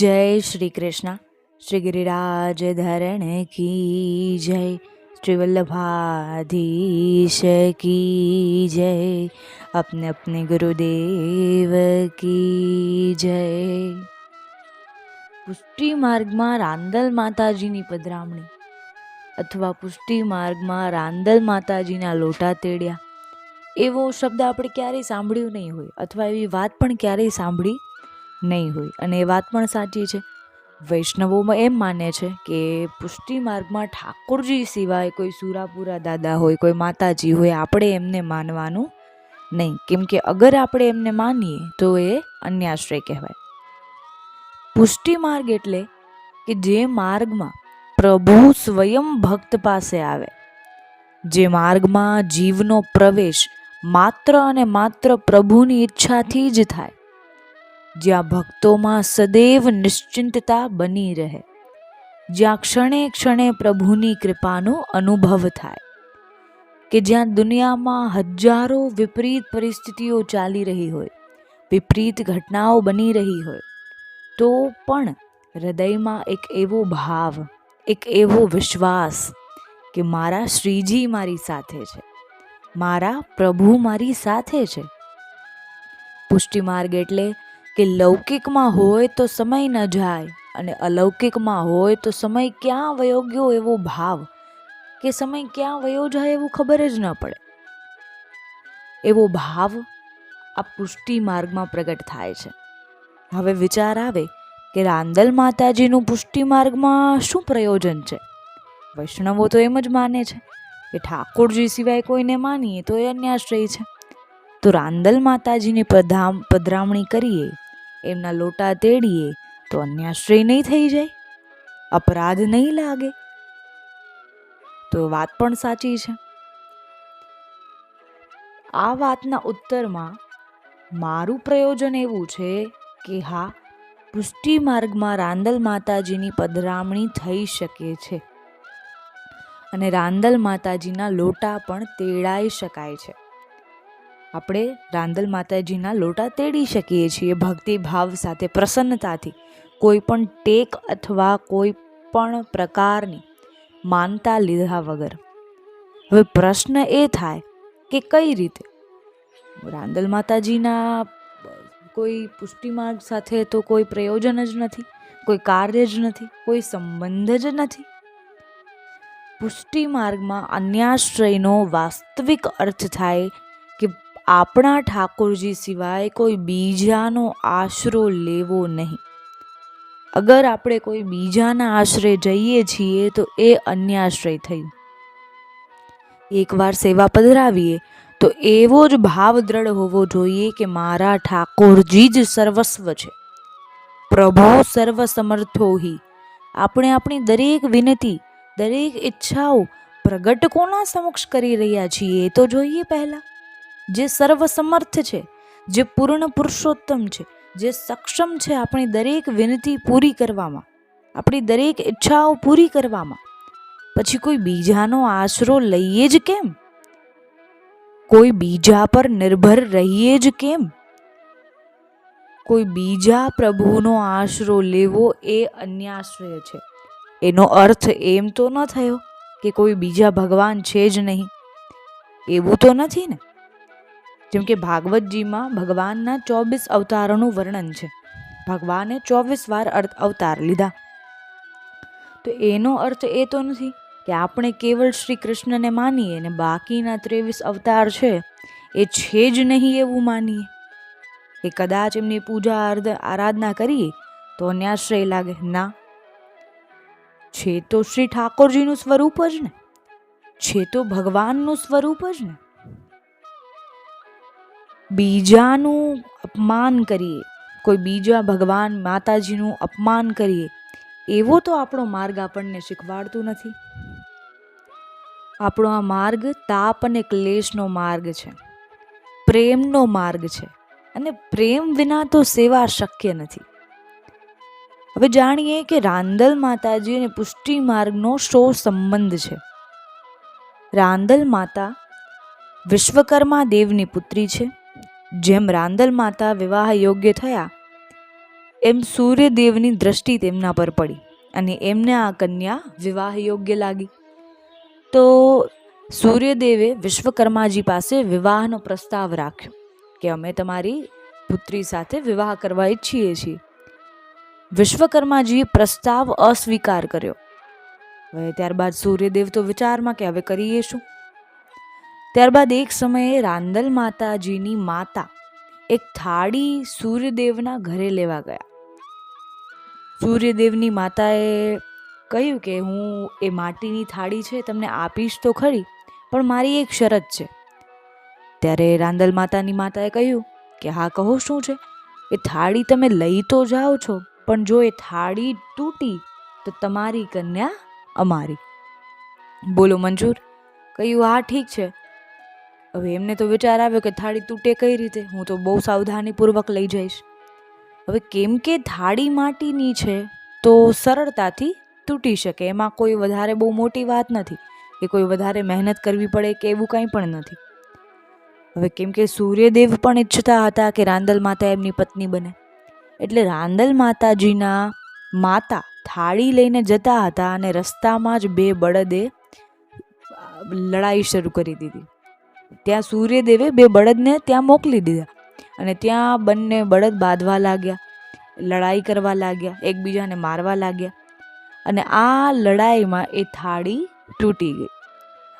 જય શ્રી કૃષ્ણ. શ્રી ગિરિરાજ ધરણ કી જય. શ્રી વલ્લભાધીશ કી જય. અપને અપને ગુરુદેવ કી જય. પુષ્ટિ માર્ગમાં રાંદલ માતાજીની પધરામણી અથવા પુષ્ટિ માર્ગમાં રાંદલ માતાજીના લોટા તેડ્યા. એવો શબ્દ આપણે ક્યારેય સાંભળ્યું નહીં હોય અથવા એવી વાત પણ ક્યારેય સાંભળી નહીં હોય. અને એ વાત પણ સાચી છે. વૈષ્ણવોમાં એમ માને છે કે પુષ્ટિ માર્ગમાં ઠાકોરજી સિવાય કોઈ સુરાપુરા દાદા હોય, કોઈ માતાજી હોય, આપણે એમને માનવાનું નહીં. કેમ કે અગર આપણે એમને માનીએ તો એ અન્યાશ્રય કહેવાય. પુષ્ટિ માર્ગ એટલે કે જે માર્ગમાં પ્રભુ સ્વયં ભક્ત પાસે આવે. જે માર્ગમાં જીવનો પ્રવેશ માત્ર અને માત્ર પ્રભુની ઈચ્છાથી જ થાય. જ્યાં ભક્તોમાં સદૈવ નિશ્ચિંતતા બની રહે. જ્યાં ક્ષણે ક્ષણે પ્રભુની કૃપાનો અનુભવ થાય. કે જ્યાં દુનિયામાં હજારો વિપરીત પરિસ્થિતિઓ ચાલી રહી હોય, વિપરીત ઘટનાઓ બની રહી હોય, તો પણ હૃદયમાં એક એવો ભાવ, એક એવો વિશ્વાસ કે મારા શ્રીજી મારી સાથે છે, મારા પ્રભુ મારી સાથે છે. પુષ્ટિ માર્ગ એટલે કે લૌકિકમાં હોય તો સમય ન જાય અને અલૌકિકમાં હોય તો સમય ક્યાં વયો ગયો એવો ભાવ? કે સમય ક્યાં વયો જાય એવું ખબર જ ન પડે. એવો ભાવ આ પુષ્ટિ માર્ગમાં પ્રગટ થાય છે. હવે વિચાર આવે કે રાંદલ માતાજીનું પુષ્ટિ માર્ગમાં શું પ્રયોજન છે? વૈષ્ણવો તો એમ જ માને છે કે ઠાકોરજી સિવાય કોઈને માનીએ તો એ અન્યાશ્રય છે. તો રાંદલ માતાજીની પધામ, પધરામણી કરીએ, એમના લોટા તેડીએ, તો અન્યાશ્રય નહીં થઈ જાય, અપરાધ નહીં લાગે. તો વાત પણ સાચી છે. આ વાતના ઉત્તરમાં મારું પ્રયોજન એવું છે કે હા, પુષ્ટિ માર્ગમાં રાંદલ માતાજીની પધરામણી થઈ શકે છે. અને રાંદલ માતાજીના લોટા પણ તેડાઈ શકાય છે. આપણે રાંદલ માતાજીના લોટા તેડી શકીએ છીએ ભક્તિભાવ સાથે, પ્રસન્નતાથી. કોઈ પણ ટેક અથવા કોઈ પણ પ્રકારની માનતા લીધા વગર. હવે પ્રશ્ન એ થાય કે કઈ રીતે? રાંદલ માતાજીના કોઈ પુષ્ટિમાર્ગ સાથે તો કોઈ પ્રયોજન જ નથી, કોઈ કાર્ય જ નથી, કોઈ સંબંધ જ નથી. પુષ્ટિ માર્ગમાં અન્યાશ્રયનો વાસ્તવિક અર્થ થાય કે આપણા ઠાકોરજી સિવાય કોઈ બીજાનો આશરો લેવો નહીં. અગર આપણે કોઈ બીજાના આશરે જઈએ છીએ તો એ અન્યાશ્રય થયું. એકવાર સેવા પધરાવીએ તો એવો જ ભાવ દ્રઢ હોવો જોઈએ કે મારા ઠાકોરજી જ સર્વસ્વ છે. પ્રભુ સર્વ સમર્થો હિ. આપણે આપણી દરેક વિનતી, દરેક ઈચ્છાઓ પ્રગટ કોના સમક્ષ કરી રહ્યા છીએ તો જોઈએ પહેલા. જે સર્વસમર્થ છે, જે પૂર્ણ પુરુષોત્તમ છે, જે સક્ષમ છે આપણી દરેક વિનંતી પૂરી કરવામાં, આપણી દરેક ઈચ્છાઓ પૂરી કરવામાં. પછી કોઈ બીજાનો આશરો લઈએ જ કેમ? કોઈ બીજા પર નિર્ભર રહીએ જ કેમ? કોઈ બીજા પ્રભુનો આશરો લેવો એ અન્યાશ્રય છે. એનો અર્થ એમ તો ન થયો કે કોઈ બીજા ભગવાન છે જ નહીં. એવું તો નથી ને? જેમ કે ભાગવતજીમાં ભગવાનના ચોવીસ અવતારોનું વર્ણન છે. ભગવાને ચોવીસ વાર અર્થ અવતાર લીધા. તો એનો અર્થ એ તો નથી કે આપણે કેવળ શ્રી કૃષ્ણને માનીએ ને બાકીના ત્રેવીસ અવતાર છે એ છે જ નહીં એવું માનીએ. એ કદાચ એમની પૂજા અર્ધ આરાધના કરીએ તો અન્યાશ્રય લાગે. ના. છે તો શ્રી ઠાકોરજીનું સ્વરૂપ જ ને. છે તો ભગવાનનું સ્વરૂપ જ ને. બીજાનું અપમાન કરીએ, કોઈ બીજા ભગવાન માતાજીનું અપમાન કરીએ, એવો તો આપણો માર્ગ આપણને શીખવાડતું નથી. આપણો આ માર્ગ તાપ અને ક્લેશનો માર્ગ છે, પ્રેમનો માર્ગ છે, અને પ્રેમ વિના તો સેવા શક્ય નથી. હવે જાણીએ કે રાંદલ માતાજી અને પુષ્ટિ માર્ગનો શો સંબંધ છે. રાંદલ માતા વિશ્વકર્મા દેવની પુત્રી છે. જેમ રાંદલ માતા વિવાહ યોગ્ય થયા, એમ સૂર્યદેવની દ્રષ્ટિ તેમના પર પડી અને એમને આ કન્યા વિવાહ યોગ્ય લાગી. તો સૂર્યદેવે વિશ્વકર્માજી પાસે વિવાહનો પ્રસ્તાવ રાખ્યો કે અમે તમારી પુત્રી સાથે વિવાહ કરવા ઈચ્છીએ છીએ. વિશ્વકર્માજીએ પ્રસ્તાવ અસ્વીકાર કર્યો. હવે ત્યારબાદ સૂર્યદેવ તો વિચારમાં કે હવે કરીએ શું? ત્યારબાદ એક સમયે રાંદલ માતાજીની માતા એક થાળી સૂર્યદેવના ઘરે લેવા ગયા. સૂર્યદેવની માતાએ કહ્યું કે, હું એ માટીની થાળી છે, તમને આપીશ તો ખરી, પણ મારી એક શરત છે. ત્યારે રાંદલ માતાની માતાએ કહ્યું કે, હા, કહો શું છે? એ થાળી તમે લઈ તો જાઓ છો, પણ જો એ થાળી તૂટી, તો તમારી કન્યા અમારી. બોલો, મંજૂર, કહ્યું, હા, ઠીક છે હવે એમને તો વિચાર આવ્યો કે થાળી તૂટે કઈ રીતે? હું તો બહુ સાવધાનીપૂર્વક લઈ જઈશ. હવે કેમ કે થાળી માટીની છે, તો સરળતાથી તૂટી શકે. એમાં કોઈ વધારે બહુ મોટી વાત નથી કે કોઈ વધારે મહેનત કરવી પડે કે એવું કંઈ પણ નથી. હવે કેમ કે સૂર્યદેવ પણ ઈચ્છતા હતા કે રાંદલ માતા એમની પત્ની બને. એટલે રાંદલ માતાજીના માતા થાળી લઈને જતા હતા અને રસ્તામાં જ બે બળદે લડાઈ શરૂ કરી દીધી. ત્યાં સૂર્યદેવે બે બળદને ત્યાં મોકલી દીધા અને ત્યાં બંને બળદ બાંધવા લાગ્યા, લડાઈ કરવા લાગ્યા, એકબીજાને મારવા લાગ્યા અને આ લડાઈમાં એ થાળી તૂટી ગઈ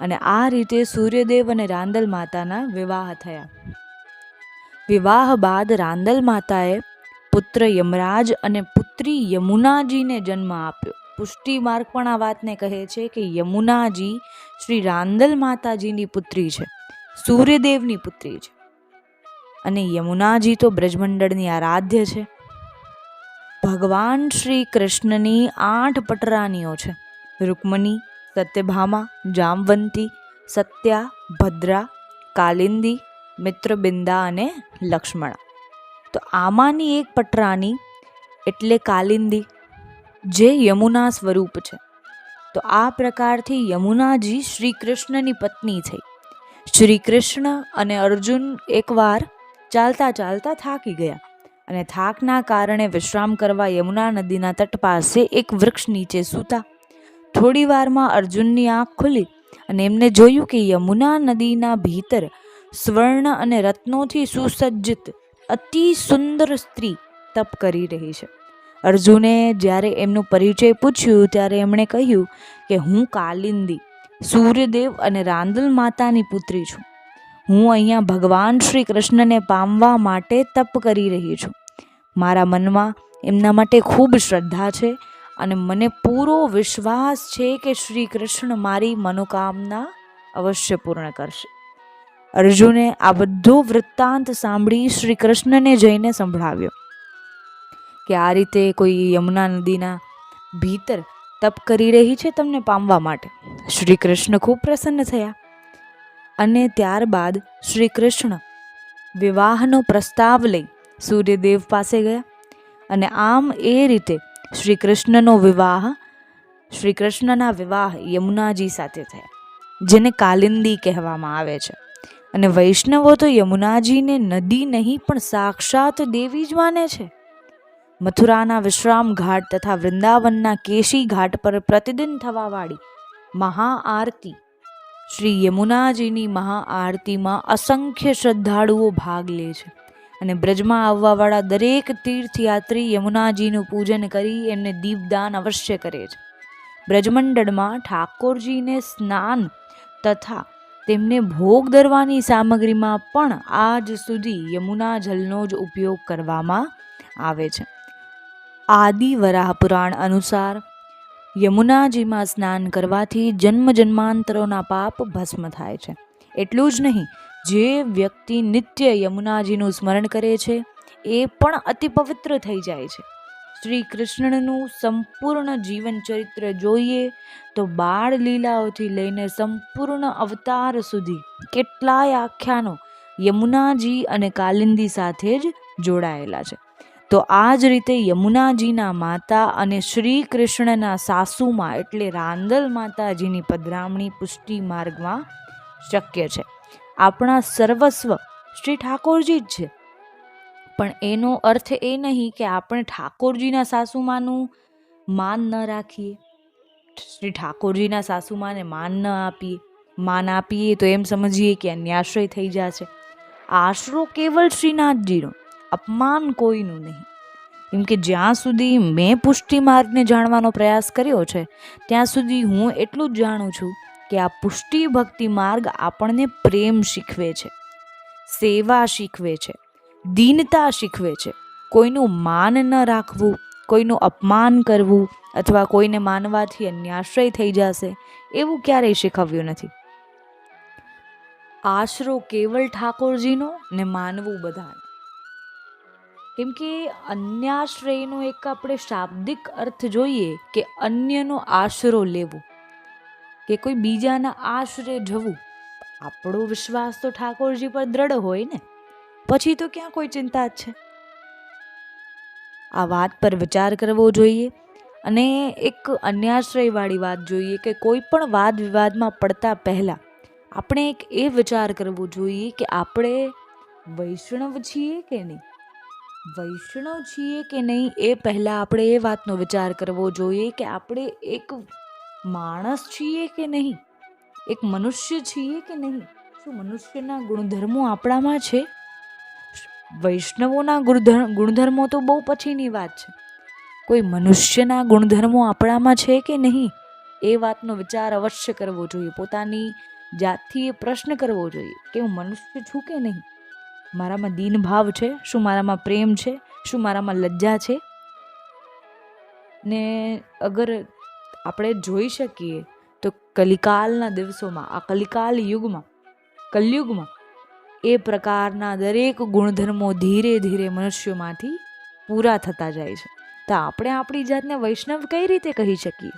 અને આ રીતે સૂર્યદેવ અને રાંદલ માતાના વિવાહ થયા. વિવાહ બાદ રાંદલ માતાએ પુત્ર યમરાજ અને પુત્રી યમુનાજીને જન્મ આપ્યો. પુષ્ટિ માર્ગ પણ આ વાતને કહે છે કે યમુનાજી શ્રી રાંદલ માતાજીની પુત્રી છે. સૂર્યદેવની પુત્રી છે. અને યમુનાજી તો બ્રજમંડળની આરાધ્ય છે. ભગવાન શ્રી કૃષ્ણની આઠ પટરાનીઓ છે. રૂકમણી, સત્યભામા, જામવંતી, સત્યા, ભદ્રા, કાલિંદી, મિત્રબિંદા અને લક્ષ્મણા. તો આમાંની એક પટરાની એટલે કાલિંદી, જે યમુના સ્વરૂપ છે. તો આ પ્રકારથી યમુનાજી શ્રી કૃષ્ણની પત્ની થઈ. શ્રી કૃષ્ણ અને અર્જુન એકવાર ચાલતા ચાલતા થાકી ગયા અને થાકના કારણે વિશ્રામ કરવા યમુના નદીના તટ પાસે એક વૃક્ષ નીચે સૂતા. થોડી વારમાં અર્જુનની આંખ ખુલી અને એમને જોયું કે યમુના નદીના ભીતર સ્વર્ણ અને રત્નોથી સુસજ્જિત અતિ સુંદર સ્ત્રી તપ કરી રહી છે. અર્જુને જ્યારે એમનું પરિચય પૂછ્યું ત્યારે એમણે કહ્યું કે હું કાલિંદી. સૂર્યદેવ અને રાંદલ માતાની પુત્રી છું. હું અહીંયા ભગવાન શ્રી કૃષ્ણને પામવા માટે તપ કરી રહી છું. મારા મનમાં એમના માટે ખૂબ શ્રદ્ધા છે અને મને પૂરો વિશ્વાસ છે કે શ્રી કૃષ્ણ મારી મનોકામના અવશ્ય પૂર્ણ કરશે. અર્જુને આ બધો વૃત્તાંત સાંભળી શ્રી કૃષ્ણને જઈને સંભળાવ્યો કે આ રીતે કોઈ યમુના નદીના ભીતર તપ કરી રહી છે તમને પામવા માટે. શ્રી કૃષ્ણ ખૂબ પ્રસન્ન થયા. અને ત્યારબાદ શ્રી કૃષ્ણ વિવાહનો પ્રસ્તાવ લઈ સૂર્યદેવ પાસે ગયા અને આમ એ રીતે શ્રી કૃષ્ણનો વિવાહ શ્રી કૃષ્ણના વિવાહ યમુનાજી સાથે થયા, જેને કાલિંદી કહેવામાં આવે છે. અને વૈષ્ણવો તો યમુનાજીને નદી નહીં પણ સાક્ષાત દેવી જ માને છે. મથુરાના વિશ્રામ ઘાટ તથા વૃંદાવનના કેશી ઘાટ પર પ્રતિદિન થવાવાળી મહાઆરતી. શ્રી યમુનાજીની મહાઆરતીમાં અસંખ્ય શ્રદ્ધાળુઓ ભાગ લે છે અને બ્રજમાં આવવાવાળા દરેક તીર્થયાત્રી યમુનાજીનું પૂજન કરી એમને દીપદાન અવશ્ય કરે છે. બ્રજમંડળમાં ઠાકોરજીને સ્નાન તથા તેમને ભોગ ધરવાની સામગ્રીમાં પણ આજ સુધી યમુના જલનો જ ઉપયોગ કરવામાં આવે છે. આદિ વરાહ પુરાણ અનુસાર યમુનાજીમાં સ્નાન કરવાથી જન્મ જન્માંતરોના પાપ ભસ્મ થાય છે. એટલું જ નહીં, જે વ્યક્તિ નિત્ય યમુનાજીનું સ્મરણ કરે છે, એ પણ અતિ પવિત્ર થઈ જાય છે. શ્રી કૃષ્ણનું સંપૂર્ણ જીવન ચરિત્ર જોઈએ તો બાળ લીલાઓથી લઈને સંપૂર્ણ અવતાર સુધી કેટલાય આખ્યાનો યમુનાજી અને કાલિંદી સાથે જ જોડાયેલા છે. તો આ જ રીતે યમુનાજીના માતા અને શ્રી કૃષ્ણના સાસુમાં એટલે રાંદલ માતાજીની પધરામણી પુષ્ટિ માર્ગમાં શક્ય છે. આપણા સર્વસ્વ શ્રી ઠાકોરજી જ છે. પણ એનો અર્થ એ નહીં કે આપણે ઠાકોરજીના સાસુમાનું માન ન રાખીએ. શ્રી ઠાકોરજીના સાસુમાને માન ન આપીએ. માન આપીએ તો એમ સમજીએ કે અન્યાશ્રય થઈ જશે. આશરો કેવળ શ્રીનાથજીનો. અપમાન કોઈનું નહીં. કેમ કે જ્યાં સુધી મેં પુષ્ટિ માર્ગને જાણવાનો પ્રયાસ કર્યો છે, ત્યાં સુધી હું એટલું જ જાણું છું કે આ પુષ્ટિ ભક્તિ માર્ગ આપણને પ્રેમ શીખવે છે, સેવા શીખવે છે, દીનતા શીખવે છે. કોઈનું માન ન રાખવું, કોઈનું અપમાન કરવું અથવા કોઈને માનવાથી અન્યાશ્રય થઈ જશે, એવું ક્યારેય શીખવ્યું નથી. આશરો કેવળ ઠાકોરજીનો ને માનવું બધાને. કેમ કે અન્યાશ્રયનો એક આપણે શાબ્દિક અર્થ જોઈએ કે અન્યનો આશરો લેવો, કે કોઈ બીજાના આશરે જવું. આપણો વિશ્વાસ તો ઠાકોરજી પર દ્રઢ હોય ને, પછી તો ક્યાં કોઈ ચિંતા જ છે? આ વાત પર વિચાર કરવો જોઈએ અને એક અન્યાશ્રયવાળી વાત જોઈએ કે કોઈ પણ વાદ વિવાદમાં પડતા પહેલાં આપણે એક એ વિચાર કરવો જોઈએ કે આપણે વૈષ્ણવ છીએ કે નહીં? વૈષ્ણવ છીએ કે નહીં, એ પહેલાં આપણે એ વાતનો વિચાર કરવો જોઈએ કે આપણે એક માણસ છીએ કે નહીં? એક મનુષ્ય છીએ કે નહીં? શું મનુષ્યના ગુણધર્મો આપણામાં છે? વૈષ્ણવોના ગુણધર્મ તો બહુ પછીની વાત છે. કોઈ મનુષ્યના ગુણધર્મો આપણામાં છે કે નહીં? એ વાતનો વિચાર અવશ્ય કરવો જોઈએ. પોતાની જાતથી એ પ્રશ્ન કરવો જોઈએ કે હું મનુષ્ય છું કે નહીં? મારામાં દીનભાવ છે, શું મારામાં પ્રેમ છે, શું મારામાં લજ્જા છે? ને અગર આપણે જોઈ શકીએ તો કલિકાલના દિવસોમાં, આ કલિકાલ યુગમાં, કલયુગમાં એ પ્રકારના દરેક ગુણધર્મો ધીરે ધીરે મનુષ્યોમાંથી પૂરા થતા જાય છે. તો આપણે આપણી જાતને વૈષ્ણવ કઈ રીતે કહી શકીએ?